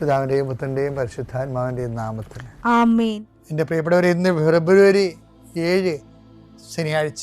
പിതാവിന്റെയും പുത്രന്റെയും പരിശുദ്ധാത്മാവിന്റെയും നാമത്തിൽ. എന്റെ പ്രിയപ്പെട്ടവരെ ഇന്ന് ഫെബ്രുവരി ഏഴ് ശനിയാഴ്ച.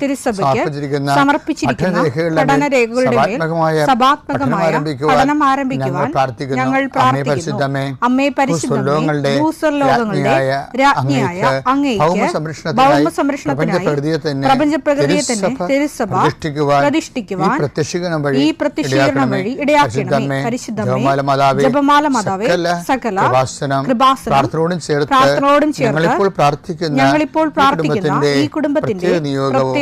തിരുസഭയ്ക്ക് സമർപ്പിച്ചിരിക്കുന്ന പഠന രേഖകളുടെ സഭാത്മകമായ പഠനം ആരംഭിക്കുവാൻ ഞങ്ങൾ പ്രാർത്ഥിക്കുന്നു. അമ്മേ പരിശുദ്ധമേ, ഭൂസ്വർലോകങ്ങളുടെ രാജ്ഞിയായ അങ്ങേക്ക് തന്നെ തിരുസഭ പ്രതിഷ്ഠിക്കുവാൻ ഈ പ്രത്യക്ഷീകരണം വഴി ഇടയാക്കണമേ. പരിശുദ്ധമേ ജപമാല മാതാവേ സകല പ്രാർത്ഥനയോടും ചേർത്ത് ഞങ്ങളിപ്പോൾ പ്രാർത്ഥിക്കുന്ന ഞങ്ങളിപ്പോൾ ഈ പ്രാർത്ഥിക്കുന്ന കുടുംബത്തിന്റെ ഈ കുടുംബത്തിന്റെ പ്രത്യേക നിയോഗവും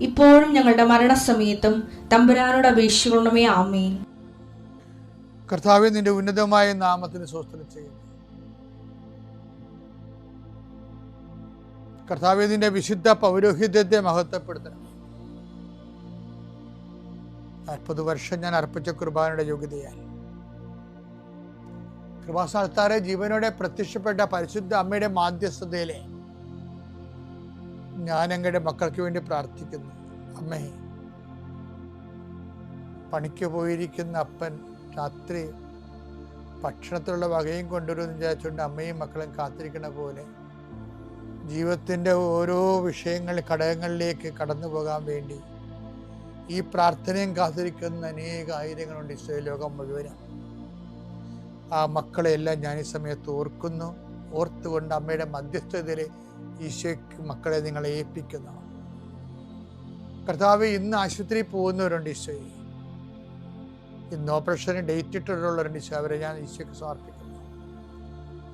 ഇപ്പോഴും ഞങ്ങളുടെ മരണസമയത്തും തമ്പുരാനോട് അപേക്ഷിക്കണമേ ആമേൻ. കർത്താവെ നിന്റെ ഉന്നതമായ നാമത്തിന് സ്വസ്ഥം ചെയ്യുന്നു. കർത്താവെ നിന്റെ വിശുദ്ധ പൗരോഹിത്യത്തെ മഹത്വപ്പെടുത്തണം. നാൽപ്പത് വർഷം ഞാൻ അർപ്പിച്ച കുർബാനയുടെ യോഗ്യതയാൽ. കൃപാസ്ഥാനത്താറെ ജീവനോടെ പ്രത്യക്ഷപ്പെട്ട പരിശുദ്ധ അമ്മയുടെ മാധ്യസ്ഥതയിലെ ഞാൻ മക്കൾക്ക് വേണ്ടി പ്രാർത്ഥിക്കുന്നു. അമ്മേ പണിക്ക് പോയിരിക്കുന്ന അപ്പൻ രാത്രി ഭക്ഷണത്തിലുള്ള വകയും കൊണ്ടുവരുമെന്ന് വിചാരിച്ചുകൊണ്ട് അമ്മയും മക്കളും കാത്തിരിക്കണ പോലെ ജീവിതത്തിന്റെ ഓരോ വിഷയങ്ങൾ ഘടകങ്ങളിലേക്ക് കടന്നു പോകാൻ വേണ്ടി ഈ പ്രാർത്ഥനയും കാത്തിരിക്കുന്ന അനേക ആയിരങ്ങളുണ്ട് ഇസ്രയേൽ ലോകം മുഴുവനും. ആ മക്കളെയെല്ലാം ഞാൻ ഈ സമയത്ത് ഓർക്കുന്നു. ഓർത്തുകൊണ്ട് അമ്മയുടെ മധ്യസ്ഥതയിൽ ഈശോയ്ക്ക് മക്കളെ നിങ്ങളെ ഏൽപ്പിക്കുന്നു. കർത്താവ് ഇന്ന് ആശുപത്രിയിൽ പോകുന്നവരുണ്ട് ഈശോയെ. ഇന്ന് ഓപ്പറേഷന് ഡേറ്റ് ഇട്ടിട്ടുള്ളവരുണ്ട് ഈശോ. അവരെ ഞാൻ ഈശോയ്ക്ക് സമർപ്പിക്കുന്നു.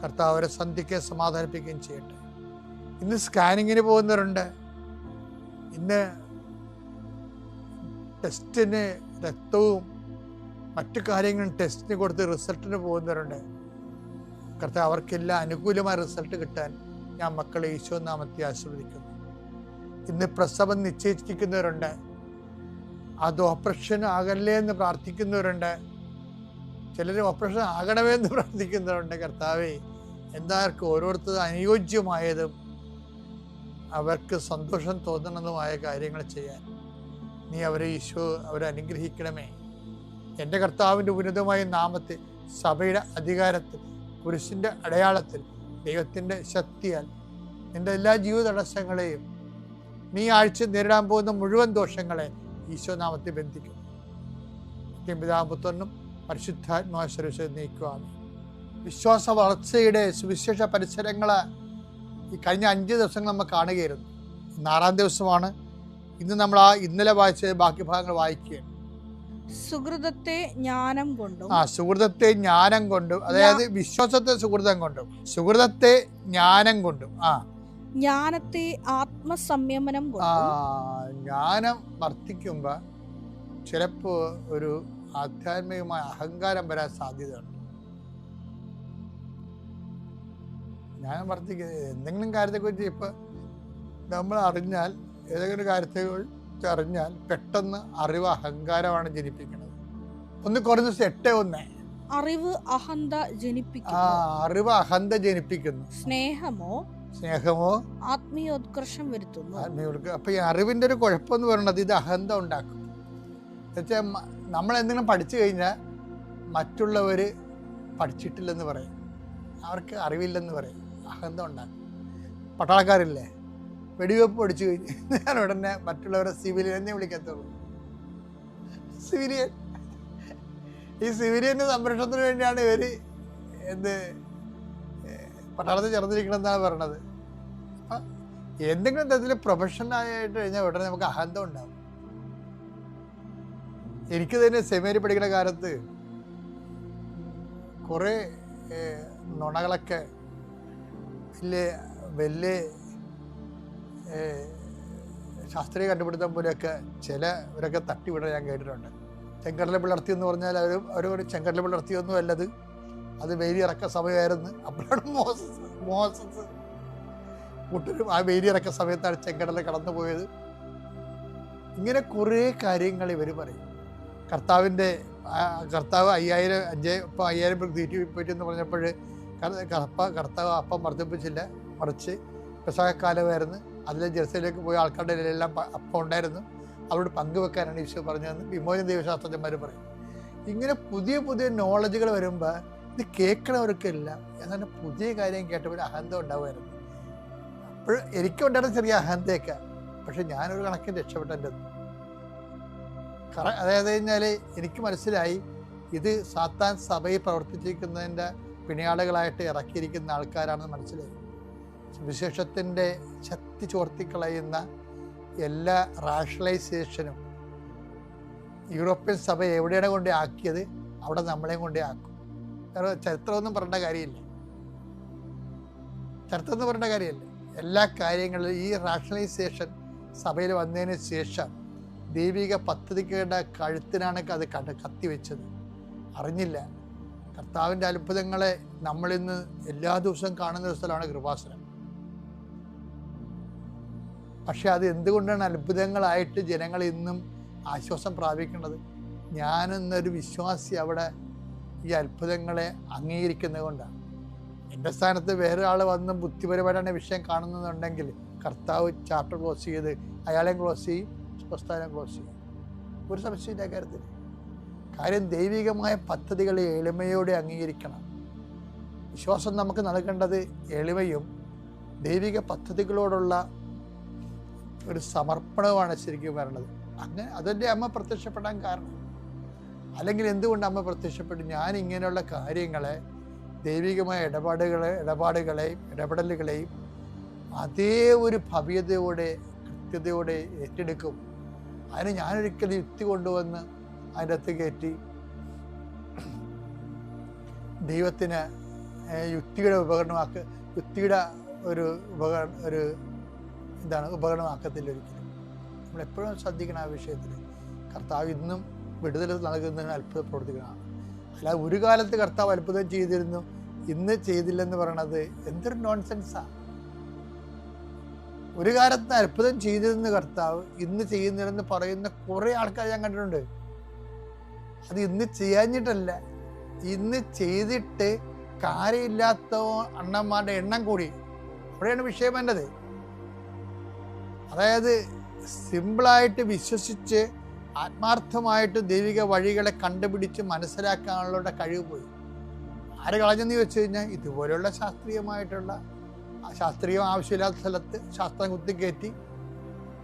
കർത്താവ് അവരെ സന്ധിക്കുകയും സമാധാനിപ്പിക്കുകയും ചെയ്യട്ടെ. ഇന്ന് സ്കാനിങ്ങിന് പോകുന്നവരുണ്ട്. ഇന്ന് ടെസ്റ്റിന് രക്തവും മറ്റു കാര്യങ്ങളും ടെസ്റ്റിന് കൊടുത്ത് റിസൾട്ടിന് പോകുന്നവരുണ്ട്. കർത്താവ് അവർക്കെല്ലാം അനുകൂലമായ റിസൾട്ട് കിട്ടാൻ ഞാൻ മക്കളെ ഈശോ നാമത്തെ ആശീർവദിക്കുന്നു. ഇന്ന് പ്രസവം നിശ്ചയിച്ചിരിക്കുന്നവരുണ്ട്. അത് ഓപ്പറേഷൻ ആകല്ലേ എന്ന് പ്രാർത്ഥിക്കുന്നവരുണ്ട്. ചിലർ ഓപ്പറേഷൻ ആകണമേ എന്ന് പ്രാർത്ഥിക്കുന്നവരുണ്ട് കർത്താവേ. എന്താർക്കും ഓരോരുത്തർ അനുയോജ്യമായതും അവർക്ക് സന്തോഷം തോന്നണതുമായ കാര്യങ്ങൾ ചെയ്യാൻ. നീ അവരെ ഈശോ അവരെ അനുഗ്രഹിക്കണമേ. എന്റെ കർത്താവിന്റെ ഉന്നതമായ നാമത്തിൽ സഭയുടെ അധികാരത്തിൽ കുരിശിന്റെ അടയാളത്തിൽ ദൈവത്തിന്റെ ശക്തിയാൽ നിന്റെ എല്ലാ ജീവിത തടസ്സങ്ങളെയും നീ ആഴ്ച നേരിടാൻ പോകുന്ന മുഴുവൻ ദോഷങ്ങളെ ഈശോ നാമത്തിൽ ബന്ധിക്കും പിതാപുത്രനും സുരക്ഷ നീക്കുവാണ് വിശ്വാസ വളർച്ചയുടെ സുവിശേഷ പരിസരങ്ങൾ ഈ കഴിഞ്ഞ അഞ്ച് ദിവസങ്ങൾ നമ്മൾ കാണുകയായിരുന്നു. ഇന്ന് ആറാം ദിവസമാണ്. ഇന്ന് നമ്മൾ ആ ഇന്നലെ വായിച്ച ബാക്കി ഭാഗങ്ങൾ വായിക്കുകയാണ്. സുഹൃതത്തെ ജ്ഞാനം കൊണ്ടും ആ സുഹൃതത്തെ ജ്ഞാനം കൊണ്ടും അതായത് വിശ്വാസത്തെ സുഹൃതം കൊണ്ടും സുഹൃതത്തെ ജ്ഞാനം കൊണ്ടും ആ. ജ്ഞാനത്തെ ആത്മസംയമനം ആ കൊണ്ടും ജ്ഞാനം വർദ്ധിക്കുമ്പോൾ ചിലപ്പോൾ ഒരു ആധ്യാത്മികമായ അഹങ്കാരം വരാൻ സാധ്യതയുണ്ട്. ജ്ഞാനം വർദ്ധിക്കുന്നത് എന്തെങ്കിലും കാര്യത്തെക്കുറിച്ച് ഇപ്പം നമ്മൾ അറിഞ്ഞാൽ ഏതെങ്കിലും കാര്യത്തെക്കുറിച്ച് അറിഞ്ഞാൽ പെട്ടെന്ന് അറിവ് അഹങ്കാരമാണ് ജനിപ്പിക്കുന്നത്. ഒന്ന് കുറഞ്ഞ ദിവസം എട്ട് ഒന്ന്. അറിവ് അഹന്ത ജനിപ്പിക്കുന്നു. ആ അറിവ് അഹന്ത ജനിപ്പിക്കുന്നു. സ്നേഹമോ സ്നേഹമോ ആത്മീയോത്കർഷം വരുത്തുന്നു. ആത്മീയർക്ക് അപ്പൊ ഈ അറിവിന്റെ ഒരു കുഴപ്പമെന്ന് പറയുന്നത് ഇത് അഹന്ത ഉണ്ടാക്കും. എന്നുവെച്ചാൽ നമ്മൾ എന്തെങ്കിലും പഠിച്ചു കഴിഞ്ഞാൽ മറ്റുള്ളവർ പഠിച്ചിട്ടില്ലെന്ന് പറയും. അവർക്ക് അറിവില്ലെന്ന് പറയും. അഹന്ത ഉണ്ടാക്കും. പട്ടാളക്കാരില്ലേ? വെടിവെപ്പ് പഠിച്ചു കഴിഞ്ഞ് ഞാൻ ഉടനെ മറ്റുള്ളവരെ സിവിലിയൻ എന്നേ വിളിക്കത്തുള്ളൂ. സിവിലിയൻ ഈ സിവിലിയന്റെ സംരക്ഷണത്തിന് വേണ്ടിയാണ് ഇവർ എന്ത് പട്ടാളത്തിൽ ചേർന്നിരിക്കണമെന്നാണ് പറയണത്. അപ്പം എന്തെങ്കിലും തരത്തിൽ പ്രൊഫഷണലായിട്ട് കഴിഞ്ഞാൽ ഉടനെ നമുക്ക് അഹന്തം ഉണ്ടാവും. എനിക്ക് തന്നെ സെമേരി പഠിക്കുന്ന കാലത്ത് കുറേ നുണകളൊക്കെ വലിയ വലിയ ശാസ്ത്രീയ കണ്ടുപിടുത്തം പോലെയൊക്കെ ചിലവരൊക്കെ തട്ടിവിടാൻ ഞാൻ കേട്ടിട്ടുണ്ട്. ചെങ്കടല പിളർത്തി എന്ന് പറഞ്ഞാൽ അവർ അവർ ചെങ്കടല പിളർത്തിയൊന്നും അല്ലത് അത്. വേലിയിറക്ക സമയമായിരുന്നു. അപ്പോഴാണ് മോസസ് മോസസ് കൂട്ടരും ആ വേലിയിറക്ക സമയത്താണ് ചെങ്കടല കടന്നു പോയത് ഇങ്ങനെ കുറേ കാര്യങ്ങൾ ഇവർ പറയും. കർത്താവിന്റെ കർത്താവ് അയ്യായിരം അഞ്ച് ഇപ്പം അയ്യായിരം പേർക്ക് തീറ്റി എന്ന് പറഞ്ഞപ്പോൾ കർത്താവ് അപ്പം വർദ്ധിപ്പിച്ചില്ല മറിച്ച് പെസഹക്കാലമായിരുന്നു. അതിൽ ജെർസിയിലേക്ക് പോയ ആൾക്കാരുടെ ഇടയിലെല്ലാം അപ്പം ഉണ്ടായിരുന്നു. അവരോട് പങ്കുവെക്കാനാണ് ഈശോ പറഞ്ഞതെന്ന് വിമോചന ദൈവശാസ്ത്രജ്ഞന്മാർ പറയും. ഇങ്ങനെ പുതിയ പുതിയ നോളജുകൾ വരുമ്പോൾ ഇത് കേൾക്കണവർക്കില്ല. എന്നാൽ പുതിയ കാര്യം കേട്ടപ്പോൾ അഹന്ത ഉണ്ടാവുമായിരുന്നു. അപ്പോൾ എനിക്കും ഉണ്ടായിരുന്ന ചെറിയ അഹന്തയൊക്കെ. പക്ഷെ ഞാനൊരു കണക്കിന് രക്ഷപ്പെട്ടെന്റെ അതായത് കഴിഞ്ഞാൽ എനിക്ക് മനസ്സിലായി ഇത് സാത്താൻ സഭയിൽ പ്രവർത്തിച്ചിരിക്കുന്നതിന്റെ പിണിയാളുകളായിട്ട് ഇറക്കിയിരിക്കുന്ന ആൾക്കാരാണെന്ന് മനസ്സിലായി. സുവിശേഷത്തിന്റെ ശക്തി ചോർത്തിക്കളയുന്ന എല്ലാ റാഷണലൈസേഷനും യൂറോപ്യൻ സഭ എവിടെയാണ് കൊണ്ട് ആക്കിയത്? അവിടെ നമ്മളെയും കൊണ്ടേ ആക്കും. കാരണം ചരിത്രമൊന്നും പറഞ്ഞ കാര്യമില്ല. ചരിത്രം പറഞ്ഞ കാര്യമില്ല. എല്ലാ കാര്യങ്ങളിലും ഈ റാഷണലൈസേഷൻ സഭയിൽ വന്നതിന് ശേഷം ദൈവിക പദ്ധതികളുടെ കഴുത്തിനാണ് അത് കണ്ട് കത്തിവെച്ചത് അറിഞ്ഞില്ല. കർത്താവിന്റെ അത്ഭുതങ്ങളെ നമ്മളിന്ന് എല്ലാ ദിവസവും കാണുന്ന ഒരു സ്ഥലമാണ് കൃപാസനം. പക്ഷെ അത് എന്തുകൊണ്ടാണ് അത്ഭുതങ്ങളായിട്ട് ജനങ്ങൾ ഇന്നും ആശ്വാസം പ്രാപിക്കേണ്ടത്? ഞാനെന്നൊരു വിശ്വാസി അവിടെ ഈ അത്ഭുതങ്ങളെ അംഗീകരിക്കുന്നത് കൊണ്ടാണ്. എന്റെ സ്ഥാനത്ത് വേറെ വന്ന് ബുദ്ധിപരമായിട്ടാണ് വിഷയം കാണുന്നുണ്ടെങ്കിൽ കർത്താവ് ചാപ്റ്റർ ക്ലോസ് ചെയ്ത് അയാളെയും ക്ലോസ് ചെയ്യും പ്രസ്ഥാനം ക്ലോസ് ചെയ്യും. ഒരു സംശയമില്ല കാര്യത്തിൽ. കാര്യം ദൈവികമായ പദ്ധതികളെ എളിമയോടെ അംഗീകരിക്കണം. വിശ്വാസം നമുക്ക് നൽകേണ്ടത് എളിമയും ദൈവിക പദ്ധതികളോടുള്ള ഒരു സമർപ്പണവുമാണ് ശരിക്കും വരണത് അങ്ങനെ അതെന്റെ അമ്മ പ്രത്യക്ഷപ്പെടാൻ കാരണം. അല്ലെങ്കിൽ എന്തുകൊണ്ട് അമ്മ പ്രത്യക്ഷപ്പെട്ടു? ഞാൻ ഇങ്ങനെയുള്ള കാര്യങ്ങളെ ദൈവികമായ ഇടപാടുകളെ ഇടപാടുകളെയും ഇടപെടലുകളെയും അതേ ഒരു ഭവ്യതയോടെ കൃത്യതയോടെ ഏറ്റെടുക്കും. അതിന് ഞാനൊരിക്കലും യുക്തി കൊണ്ടുവന്ന് അതിന്റെ അകത്ത് കയറ്റി ദൈവത്തിന് യുക്തിയുടെ ഉപകരണമാക്ക യുക്തിയുടെ ഒരു ഉപകരണ ഒരു എന്താണ് ഉപകരണമാക്കത്തില്ല ഒരിക്കലും നമ്മളെപ്പോഴും ശ്രദ്ധിക്കണം ആ വിഷയത്തിൽ. കർത്താവ് ഇന്നും വിടുതൽ നൽകുന്നതിന് അത്ഭുത പ്രവർത്തിക്കണം അല്ലാതെ ഒരു കാലത്ത് കർത്താവ് അത്ഭുതം ചെയ്തിരുന്നു. ഇന്ന് ചെയ്തില്ലെന്ന് പറയണത് എന്തൊരു നോൺസെൻസാണ് ഒരു കാലത്ത് അത്ഭുതം ചെയ്തിരുന്ന കർത്താവ് ഇന്ന് ചെയ്യുന്നില്ലെന്ന് പറയുന്ന കുറേ ആൾക്കാർ ഞാൻ കണ്ടിട്ടുണ്ട്. അത് ഇന്ന് ചെയ്യാഞ്ഞിട്ടല്ല. ഇന്ന് ചെയ്തിട്ട് കാര്യമില്ലാത്ത അണ്ണന്മാരുടെ എണ്ണം കൂടി. അവിടെയാണ് വിഷയം വേണ്ടത് അതായത് സിമ്പിളായിട്ട് വിശ്വസിച്ച് ആത്മാർത്ഥമായിട്ട് ദൈവിക വഴികളെ കണ്ടുപിടിച്ച് മനസ്സിലാക്കാനുള്ള കഴിവ് പോയി. ആര് കളഞ്ഞെന്ന് ചോദിച്ചു കഴിഞ്ഞാൽ ഇതുപോലെയുള്ള ശാസ്ത്രീയമായിട്ടുള്ള ശാസ്ത്രീയം ആവശ്യമില്ലാത്ത സ്ഥലത്ത് ശാസ്ത്രം കുത്തിക്കയറ്റി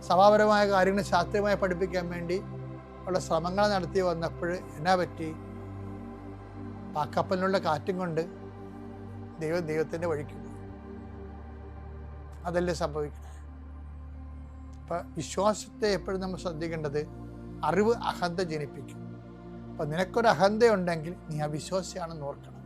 സഭാപരമായ കാര്യങ്ങൾ ശാസ്ത്രീയമായി പഠിപ്പിക്കാൻ വേണ്ടി ഉള്ള ശ്രമങ്ങൾ നടത്തി വന്നപ്പോൾ എന്നാ പറ്റി? പാക്കപ്പലിനുള്ള കപ്പലിനുള്ള കാറ്റും കൊണ്ട് ദൈവം ദൈവത്തിന്റെ വഴിക്ക് അതല്ലേ സംഭവിക്കുന്നത് അപ്പം വിശ്വാസത്തെ എപ്പോഴും നമ്മൾ ശ്രദ്ധിക്കേണ്ടത് അറിവ് അഹന്ത ജനിപ്പിക്കും. അപ്പം നിനക്കൊരു അഹന്തയുണ്ടെങ്കിൽ നീ അവിശ്വാസിയാണെന്ന് ഓർക്കണം.